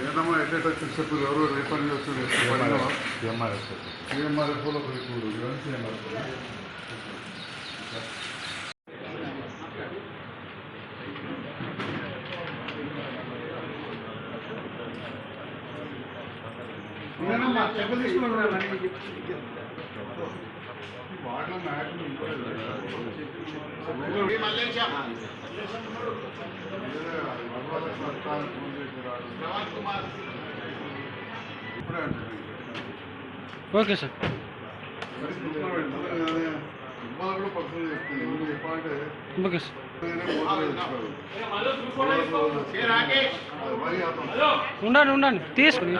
ఏదమ్మా ఎట్లెట్ వచ్చి చెప్పు ఎవరు వచ్చి ఎంఆర్ఎస్ సిఎంఆర్ఎఫ్లో ఇప్పుడు ఇంకోలేదు ఇప్పుడే అంటుంది ఓకే సార్. Okay sir. ఉండండి ఉండండి. తీసుకుని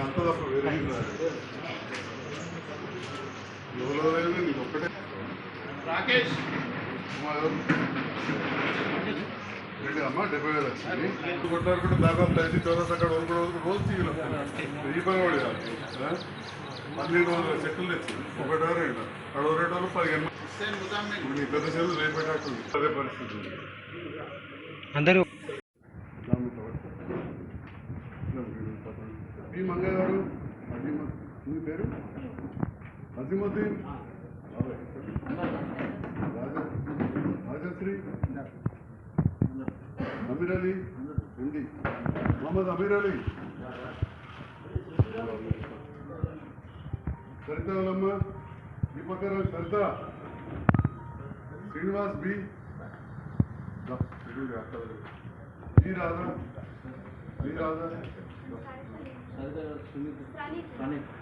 అంతా తప్ప వేరే ఏం రాదు. ఎవరో లేదు నీకు ఒక్కటే. రాకేష్. అమ్మా? డెబ్బై వేలు వచ్చింది. కొట్టారు కూడా దాదాపు ఐదు చౌరస్ అక్కడ వరకు రోజు రోజు తీయలు ఈ పని కూడా కాదు. ఆ? పన్నెండు వందల చెట్లు తెచ్చింది ఒకటి రెండు అక్కడ రెండు వందలు పదిహేను. హుస్సేన్ ముజామిల్ ఇప్పుడు నీ పెద్ద చెల్లు రేపేటట్టుంది అదే పరిస్థితి. ఉంది. అందరూ नजीमुद्दीन भाजत्री अमीर Ali Hindi Mohammed Amir Ali Sarita Valamma Deepakrao Srinivas B G Radha G Radha Suneet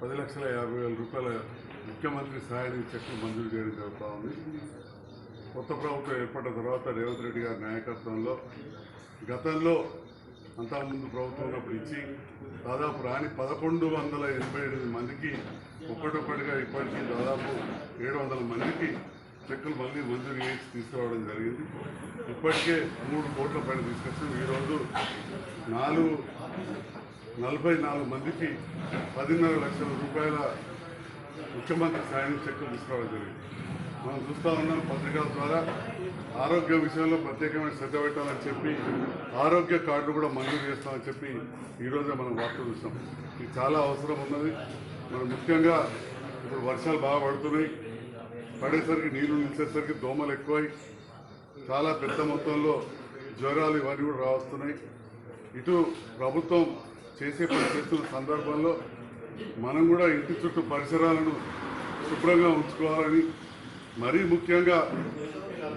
పది లక్షల యాభై వేల రూపాయల ముఖ్యమంత్రి సహాయానికి చెక్కు మంజూరు చేయడం జరుగుతూ ఉంది. కొత్త ప్రభుత్వం ఏర్పడిన తర్వాత రేవంత్ రెడ్డి గారి నాయకత్వంలో గతంలో అంతకుముందు ప్రభుత్వం ఉన్నప్పుడు ఇచ్చి దాదాపు రాని పదకొండు వందల ఎనభై ఎనిమిది మందికి ఒక్కటొక్కటిగా ఇప్పటికీ దాదాపు ఏడు వందల మందికి చెక్కులు మళ్ళీ మంజూరు చేసి తీసుకురావడం జరిగింది. ఇప్పటికే మూడు కోట్ల పైన తీసుకొచ్చాం. ఈరోజు నాలుగు నలభై నాలుగు మందికి పదిన్నర లక్షల రూపాయల ముఖ్యమంత్రి సాయం చెక్కులు తీసుకురావడం జరిగింది. మనం చూస్తూ ఉన్నాం పత్రికల ద్వారా ఆరోగ్య విషయంలో ప్రత్యేకమైన శ్రద్ధ పెట్టాలని చెప్పి ఆరోగ్య కార్డు కూడా మంజూరు చేస్తామని చెప్పి ఈరోజే మనం వార్త చూస్తాం ఇది చాలా అవసరం ఉన్నది. మనం ముఖ్యంగా ఇప్పుడు వర్షాలు బాగా పడుతున్నాయి. పడేసరికి నీళ్ళు నిలిచేసరికి దోమలు ఎక్కువై చాలా పెద్ద మొత్తంలో జ్వరాలు ఇవన్నీ కూడా రావస్తున్నాయి. ఇటు ప్రభుత్వం చేసే పని చేస్తున్న సందర్భంలో మనం కూడా ఇంటి చుట్టూ పరిసరాలను శుభ్రంగా ఉంచుకోవాలని మరీ ముఖ్యంగా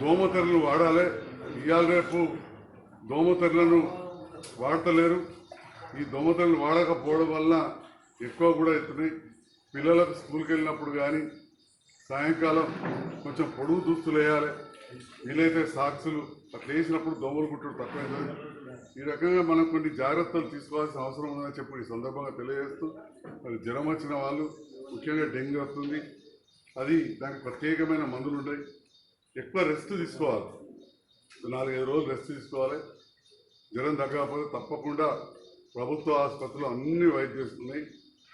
దోమతెరలు వాడాలి. ఇవాళ రేపు దోమతెరలను వాడతలేరు. ఈ దోమతెరలు వాడకపోవడం వల్ల ఎక్కువ కూడా అవుతున్నాయి. పిల్లలకు స్కూల్కి వెళ్ళినప్పుడు కానీ సాయంకాలం కొంచెం పొడుగు దుస్తులు వేయాలి. వీలైతే సాక్సులు అట్లా వేసినప్పుడు దోమలు కుట్టడం తక్కువైంది ఈ రకంగా మనం కొన్ని జాగ్రత్తలు తీసుకోవాల్సిన అవసరం ఉందని చెప్పి ఈ సందర్భంగా తెలియజేస్తూ మరి జ్వరం వచ్చిన వాళ్ళు ముఖ్యంగా డెంగ్యూ వస్తుంది అది దానికి ప్రత్యేకమైన మందులు ఉంటాయి. ఎక్కువ రెస్ట్ తీసుకోవాలి. నాలుగైదు రోజులు రెస్ట్ తీసుకోవాలి. జ్వరం తగ్గకపోతే తప్పకుండా ప్రభుత్వ ఆసుపత్రులు అన్ని వైద్యులున్నాయి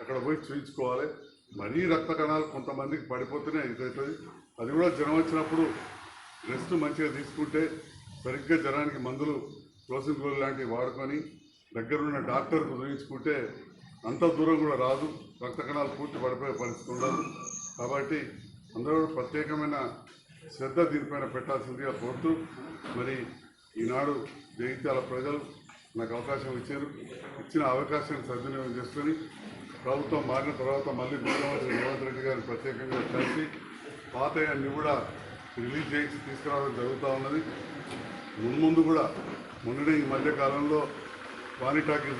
అక్కడ పోయి చూయించుకోవాలి. మరీ రక్త కణాలు కొంతమందికి పడిపోతూనే ఇదవుతుంది అది కూడా జ్వరం వచ్చినప్పుడు రెస్ట్ మంచిగా తీసుకుంటే సరిగ్గా జ్వరానికి మందులు క్లోసిన్ గోలు లాంటివి వాడుకొని దగ్గరున్న డాక్టర్కు చూయించుకుంటే అంత దూరం కూడా రాదు. రక్త కణాలు పూర్తి పడిపోయే పరిస్థితి ఉండదు. కాబట్టి అందరూ ప్రత్యేకమైన శ్రద్ధ దీనిపైన పెట్టాల్సిందిగా కోరుతూ మరి ఈనాడు జగిత్యాల ప్రజలు నాకు అవకాశం ఇచ్చారు. ఇచ్చిన అవకాశాన్ని సద్వినియోగం చేసుకొని ప్రభుత్వం మారిన తర్వాత మళ్ళీ ముఖ్యమంత్రి రేవంత్ రెడ్డి గారిని ప్రత్యేకంగా కలిసి పాత అన్ని కూడా రిలీజ్ చేసి తీసుకురావడం జరుగుతూ ఉన్నది. మున్ముందు కూడా మొన్ననే ఈ మధ్యకాలంలో వాణి టాకీస్